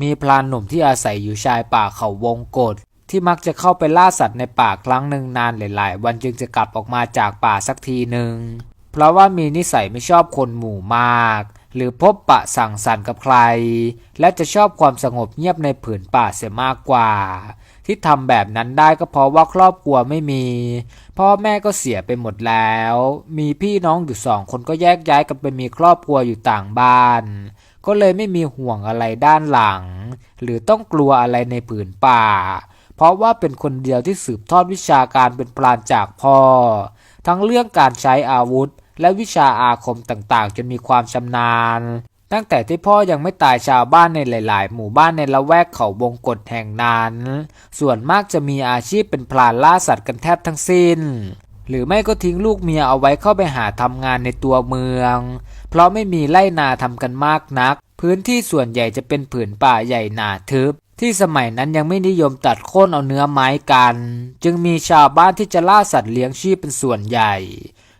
มีพรานหนุ่มที่อาศัยอยู่ชายป่าเขาวงกฏที่มักจะเข้าไปล่าสัตว์ในป่าครั้งหนึ่งนานหลาย ๆ วันจึงจะกลับออกมาจากป่าสักทีหนึ่ง เพราะว่ามีนิสัยไม่ชอบคนหมู่มาก หรือพบปะสั่งสรรค์กับใคร และจะชอบความสงบเงียบในผืนป่าเสียมากกว่า ที่ทำแบบนั้นได้ก็เพราะว่าครอบครัวไม่มี พ่อแม่ก็เสียไปหมดแล้ว มีพี่น้องอยู่สองคนก็แยกย้ายกันไปมีครอบครัวอยู่ต่างบ้าน ก็เลยไม่มีห่วงอะไรด้านหลัง หรือต้องกลัวอะไรในผืนป่า เพราะว่าเป็นคนเดียวที่สืบทอดวิชาการเป็นปราณจากพ่อ ทั้งเรื่องการใช้อาวุธ และวิชาอาคมต่างๆ จนมีความชำนาญ ตั้งแต่ที่พ่อยังไม่ตายชาวบ้านในหลาย ๆ หมู่บ้านในละแวกเขาวงกฏแห่งนั้น ส่วนมากจะมีอาชีพเป็นพลานล่าสัตว์กันแทบทั้งสิ้นหรือไม่ก็ทิ้งลูกเมียเอาไว้เข้าไปหาทำงานในตัวเมือง เพราะไม่มีไร่นาทำกันมากนัก พื้นที่ส่วนใหญ่จะเป็นผืนป่าใหญ่หนาทึบ ที่สมัยนั้นยังไม่นิยมตัดโค่นเอาเนื้อไม้กัน จึงมีชาวบ้านที่จะล่าสัตว์เลี้ยงชีพเป็นส่วนใหญ่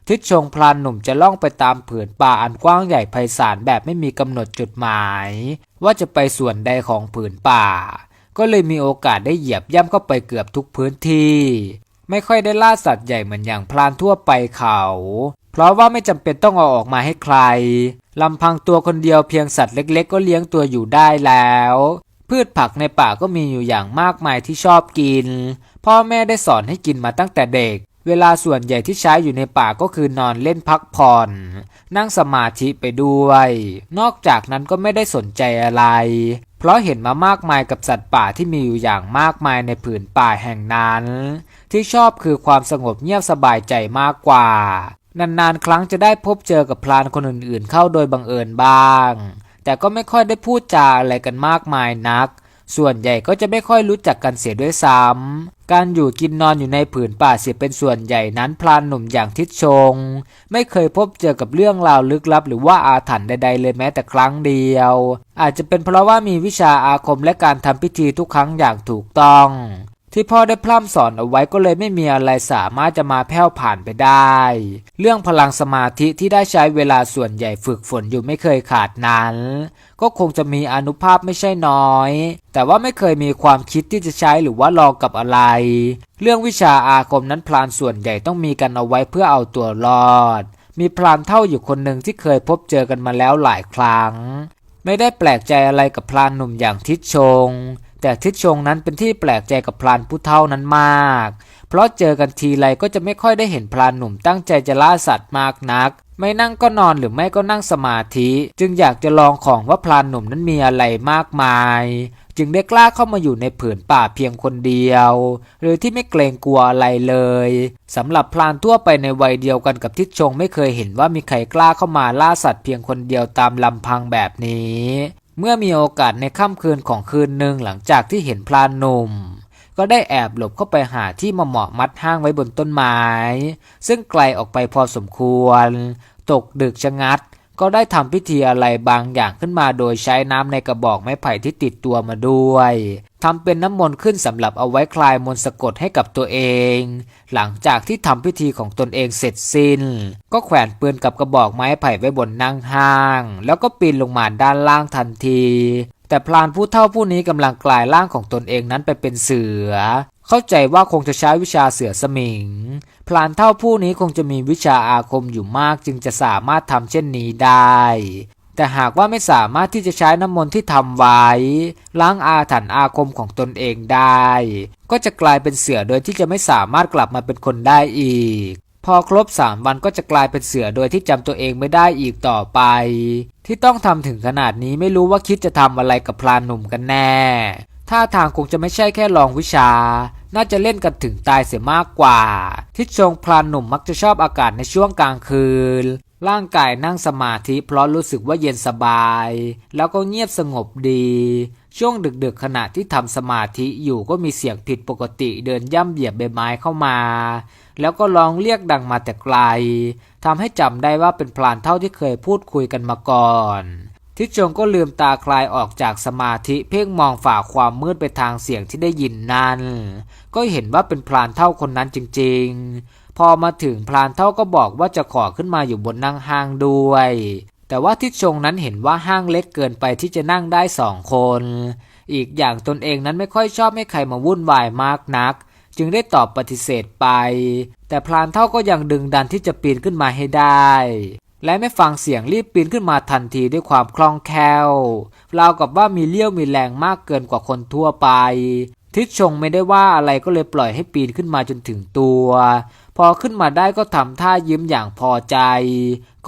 ทิศชงพลานหนุ่มจะล่องไปตามผืนป่าอันกว้างใหญ่ไพศาลแบบไม่มีกำหนดจุดหมาย ว่าจะไปส่วนใดของผืนป่า ก็เลยมีโอกาสได้เหยียบย่ำเข้าไปเกือบทุกพื้นที่ไม่ค่อยได้ล่าสัตว์ใหญ่เหมือนอย่างพลานทั่วไปเขา ราะว่าไม่จำเป็นต้องเอาออกมาให้ใครลำพังตัวคนเดียวเพียงสัตว์เล็กๆ ก็เลี้ยงตัวอยู่ได้แล้ว พืชผักในป่าก็มีอยู่อย่างมากมายที่ชอบกิน พ่อแม่ได้สอนให้กินมาตั้งแต่เด็ก เวลาส่วนใหญ่ที่ใช้อยู่ในป่าก็คือนอนเล่นพักผ่อน นั่งสมาธิไปด้วย นอกจากนั้นก็ไม่ได้สนใจอะไร เพราะเห็นมามากมายกับสัตว์ป่าที่มีอยู่อย่างมากมายในผืนป่าแห่งนั้น ที่ชอบคือความสงบเงียบสบายใจมากกว่า นานๆ ครั้งจะได้พบเจอกับพลานคนอื่นๆ เข้าโดยบังเอิญบ้าง แต่ก็ไม่ค่อยได้พูดจาอะไรกันมากมายนัก ส่วนใหญ่ก็จะไม่ค่อยรู้จักกันเสียด้วยซ้ำการอยู่กินนอนอยู่ในผืนป่าเสียเป็นส่วนใหญ่นั้นพลานหนุ่มอย่างทิดชง ไม่เคยพบเจอกับเรื่องราวลึกลับ หรือว่าอาถรรพ์ใดๆเลยแม้แต่ครั้งเดียว อาจจะเป็นเพราะว่ามีวิชาอาคมและการทำพิธีทุกครั้งอย่างถูกต้อง ที่พ่อได้พร่ำสอนเอาไว้ก็เลยไม่มีอะไรสามารถจะมาแผ่วผ่านไปได้ เรื่องพลังสมาธิที่ได้ใช้เวลาส่วนใหญ่ฝึกฝนอยู่ไม่เคยขาดนั้น ก็คงจะมีอนุภาพไม่ใช่น้อย แต่ว่าไม่เคยมีความคิดที่จะใช้หรือว่าลองกับอะไร เรื่องวิชาอาคมนั้นพลานส่วนใหญ่ต้องมีกันเอาไว้เพื่อเอาตัวรอด มีพลานเท่าอยู่คนหนึ่งที่เคยพบเจอกันมาแล้วหลายครั้ง ไม่ได้แปลกใจอะไรกับพลานหนุ่มอย่างทิดชง แต่ทิดชงนั้นเป็นที่แปลกใจกับพลานผู้เท่านั้นมาก เพราะเจอกันทีไรก็จะไม่ค่อยได้เห็นพลานหนุ่มตั้งใจจะล่าสัตว์มากนัก ไม่นั่งก็นอนหรือไม่ก็นั่งสมาธิ จึงอยากจะลองของว่าพลานหนุ่มนั้นมีอะไรมากมาย จึงได้กล้าเข้ามาอยู่ในผืนป่าเพียงคนเดียว หรือที่ไม่เกรงกลัวอะไรเลยสำหรับพลานทั่วไปในวัยเดียวกันกับทิดชงไม่เคยเห็นว่ามีใครกล้าเข้ามาล่าสัตว์เพียงคนเดียวตามลำพังแบบนี้ เมื่อมีโอกาสในค่ำคืนของคืนหนึ่งหลังจากที่เห็นพลานหนุ่ม ก็ได้แอบหลบเข้าไปหาที่มาเหมาะมัดห้างไว้บนต้นไม้ ซึ่งไกลออกไปพอสมควร ตกดึกชะงัด ก็ได้ทำพิธีอะไรบางอย่างขึ้นมาโดยใช้น้ำในกระบอกไม้ไผ่ที่ติดตัวมาด้วยทำเป็นน้ำมนต์ขึ้นสำหรับเอาไว้คลายมนต์สะกดให้กับตัวเอง หลังจากที่ทำพิธีของตนเองเสร็จสิ้น ก็แขวนปืนกับกระบอกไม้ไผ่ไว้บนนั่งห้าง แล้วก็ปีนลงมาด้านล่างทันที แต่พลานผู้เฒ่าผู้นี้กำลังกลายร่างของตนเองนั้นไปเป็นเสือ เข้าใจว่าคงจะใช้วิชาเสือสมิง พลานเท่าผู้นี้คงจะมีวิชาอาคมอยู่มากจึงจะสามารถทำเช่นนี้ได้ แต่หากว่าไม่สามารถที่จะใช้น้ำมนต์ที่ทำไว้ล้างอาถรรพ์อาคมของตนเองได้ ก็จะกลายเป็นเสือโดยที่จะไม่สามารถกลับมาเป็นคนได้อีก พอครบสามวันก็จะกลายเป็นเสือโดยที่จำตัวเองไม่ได้อีกต่อไป ที่ต้องทำถึงขนาดนี้ไม่รู้ว่าคิดจะทำอะไรกับพลานหนุ่มกันแน่ท่าทางคงจะไม่ใช่แค่ลองวิชา น่าจะเล่นกันถึงตายเสียมากกว่า ทิศชงพลานหนุ่มมักจะชอบอากาศในช่วงกลางคืน ร่างกายนั่งสมาธิเพราะรู้สึกว่าเย็นสบาย แล้วก็เงียบสงบดี ช่วงดึกๆขณะที่ทำสมาธิอยู่ก็มีเสียงผิดปกติเดินย่ำเหยียบใบไม้เข้ามา แล้วก็ร้องเรียกดังมาแต่ไกลทำให้จำได้ว่าเป็นพลานเท่าที่เคยพูดคุยกันมาก่อนทิศจงก็ลืมตาคลายออกจากสมาธิเพ่งมองฝ่าความมืดไปทางเสียงที่ได้ยินนั้น ก็เห็นว่าเป็นพลานเท่าคนนั้นจริง ๆ พอมาถึงพลานเท่าก็บอกว่าจะขอขึ้นมาอยู่บนนั่งห้างด้วย แต่ว่าทิศชงนั้นเห็นว่าห้างเล็กเกินไปที่จะนั่งได้สองคน อีกอย่างตนเองนั้นไม่ค่อยชอบให้ใครมาวุ่นวายมากนัก จึงได้ตอบปฏิเสธไป แต่พลานเท่าก็ยังดึงดันที่จะปีนขึ้นมาให้ได้ และไม่ฟังเสียงรีบปีนขึ้นมาทันทีด้วยความคล่องแคล่วราวกับว่ามีเลี้ยวมีแรงมากเกินกว่าคนทั่วไป ทิศชงไม่ได้ว่าอะไรก็เลยปล่อยให้ปีนขึ้นมาจนถึงตัว พอขึ้นมาได้ก็ทำท่ายิ้มอย่างพอใจ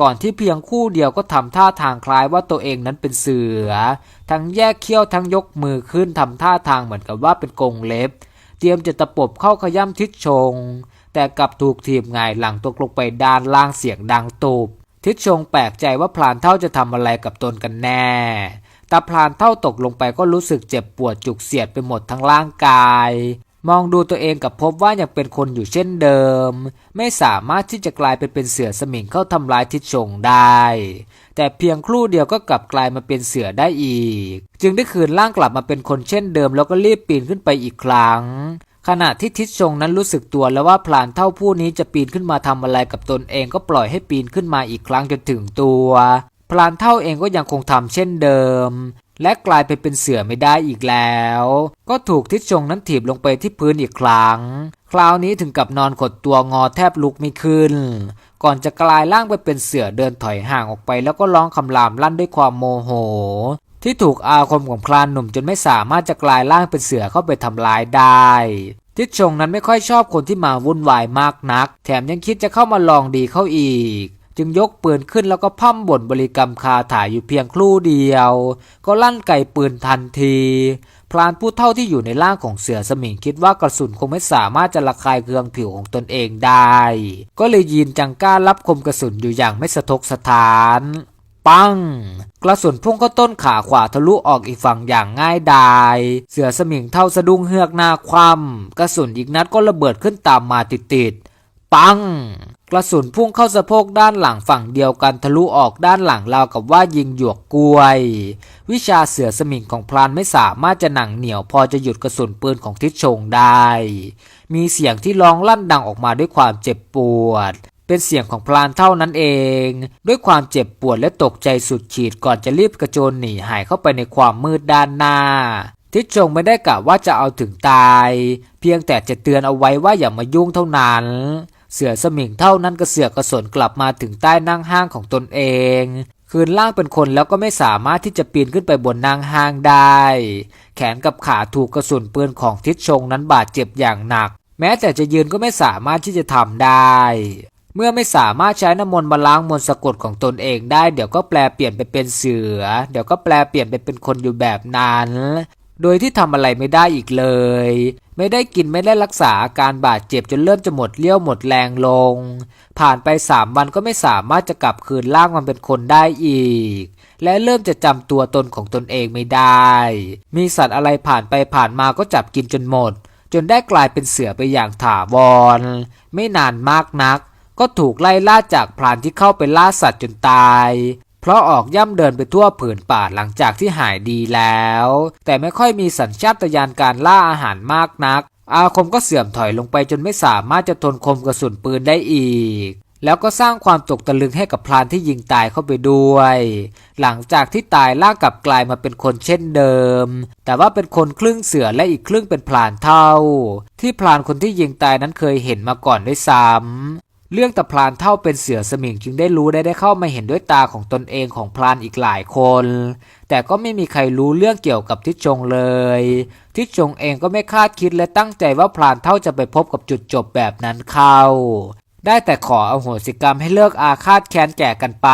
ก่อนที่เพียงคู่เดียวก็ทำท่าทางคล้ายว่าตัวเองนั้นเป็นเสือ ทั้งแยกเขี้ยวทั้งยกมือขึ้นทำท่าทางเหมือนกับว่าเป็นกงเล็บ เตรียมจะตะปบเข้าขย้ำทิศชง แต่กลับถูกทีบหงายหลังตกลงไปด้านล่างเสียงดังตูบทิศชงแปลกใจว่าพลานเท่าจะทำอะไรกับตนกันแน่ตาพลานเท่าตกลงไปก็รู้สึกเจ็บปวดจุกเสียดไปหมดทั้งร่างกาย มองดูตัวเองกับพบว่ายังเป็นคนอยู่เช่นเดิม ไม่สามารถที่จะกลายไปเป็นเสือสมิงเข้าทำร้ายทิศชงได้ แต่เพียงครู่เดียวก็กลับกลายมาเป็นเสือได้อีก จึงได้คืนร่างกลับมาเป็นคนเช่นเดิมแล้วก็รีบปีนขึ้นไปอีกครั้ง ขณะที่ทิศชงนั้นรู้สึกตัวแล้วว่าพลานเท่าผู้นี้จะปีนขึ้นมาทำอะไรกับตนเองก็ปล่อยให้ปีนขึ้นมาอีกครั้งจนถึงตัว พลานเท่าเองก็ยังคงทำเช่นเดิมและกลายไปเป็นเสือไม่ได้อีกแล้ว ก็ถูกทิศชงนั้นถีบลงไปที่พื้นอีกครั้ง คราวนี้ถึงกับนอนขดตัวงอแทบลุกไม่ขึ้น ก่อนจะกลายร่างไปเป็นเสือเดินถอยห่างออกไปแล้วก็ร้องคำรามลั่นด้วยความโมโห ที่ถูกอาคมของพรานหนุ่มจนไม่สามารถจะกลายร่างเป็นเสือเข้าไปทำร้ายได้ทิศชงนั้นไม่ค่อยชอบคนที่มาวุ่นวายมากนัก แถมยังคิดจะเข้ามาลองดีเข้าอีก จึงยกปืนขึ้นแล้วก็พั่มบ่นบริกรรมคาถาอยู่เพียงครู่เดียว ก็ลั่นไก่ปืนทันที พรานผู้เท่าที่อยู่ในร่างของเสือสมิงคิดว่ากระสุนคงไม่สามารถจะระคายเคืองผิวของตนเองได้ ก็เลยยืนจังก้ารับคมกระสุนอยู่อย่างไม่สะทกสะถาน ปัง กระสุนพุ่งเข้าต้นขาขวาทะลุออกอีกฝั่งอย่างง่ายดาย เสือสมิงเท่าสะดุ้งเฮือกหน้าคว่ำกระสุนอีกนัดก็ระเบิดขึ้นตามมาติดๆ ปัง กระสุนพุ่งเข้าสะโพกด้านหลังฝั่งเดียวกันทะลุออกด้านหลังราวกับว่ายิงหยวกกล้วย วิชาเสือสมิงของพลานไม่สามารถจะหนังเหนียวพอจะหยุดกระสุนปืนของทิศชงได้ มีเสียงที่ร้องลั่นดังออกมาด้วยความเจ็บปวดเป็นเสียงของพลานเท่านั้นเอง ด้วยความเจ็บปวดและตกใจสุดขีดก่อนจะรีบกระโจนหนีหายเข้าไปในความมืดด้านหน้า ทิศชงไม่ได้กะว่าจะเอาถึงตาย เพียงแต่จะเตือนเอาไว้ว่าอย่ามายุ่งเท่านั้น เสือสมิงเท่านั้นกระเสือกกระสนกลับมาถึงใต้นั่งห้างของตนเองคืนล่างเป็นคนแล้วก็ไม่สามารถที่จะปีนขึ้นไปบนนางห้างได้ แขนกับขาถูกกระสุนปืนของทิศชงนั้นบาดเจ็บอย่างหนัก แม้แต่จะยืนก็ไม่สามารถที่จะทำได้ เมื่อไม่สามารถใช้น้ำมนต์มาล้างมนต์สะกดของตนเองได้ เดี๋ยวก็แปลเปลี่ยนไปเป็นเสือ เดี๋ยวก็แปลเปลี่ยนไปเป็นคนอยู่แบบนั้น โดยที่ทำอะไรไม่ได้อีกเลย ไม่ได้กินไม่ได้รักษาอาการบาดเจ็บจนเริ่มจะหมดเลี้ยวหมดแรงลง ผ่านไปสามวันก็ไม่สามารถจะกลับคืนร่างมันเป็นคนได้อีก และเริ่มจะจำตัวตนของตนเองไม่ได้ มีสัตว์อะไรผ่านไปผ่านมาก็จับกินจนหมด จนได้กลายเป็นเสือไปอย่างถาวร ไม่นานมากนักก็ถูกไล่ล่าจากพรานที่เข้าไปล่าสัตว์จนตาย เพราะออกย่ำเดินไปทั่วผืนป่าหลังจากที่หายดีแล้ว แต่ไม่ค่อยมีสัญชาตญาณการล่าอาหารมากนัก อาคมก็เสื่อมถอยลงไปจนไม่สามารถจะทนคมกระสุนปืนได้อีก แล้วก็สร้างความตกตะลึงให้กับพรานที่ยิงตายเข้าไปด้วย หลังจากที่ตายล่ากลับกลายมาเป็นคนเช่นเดิม แต่ว่าเป็นคนครึ่งเสือและอีกครึ่งเป็นพรานเท่า ที่พรานคนที่ยิงตายนั้นเคยเห็นมาก่อนด้วยซ้ำ เรื่องตะพลานเท่าเป็นเสือสมิงจึงได้รู้ได้ได้เข้ามาเห็นด้วยตาของตนเองของพลานอีกหลายคน แต่ก็ไม่มีใครรู้เรื่องเกี่ยวกับทิศจงเลย ทิศจงเองก็ไม่คาดคิดและตั้งใจว่าพลานเท่าจะไปพบกับจุดจบแบบนั้นเข้า ได้แต่ขอเอโหสิกรรมให้เลิกอาฆาตแค้นแก่กันไป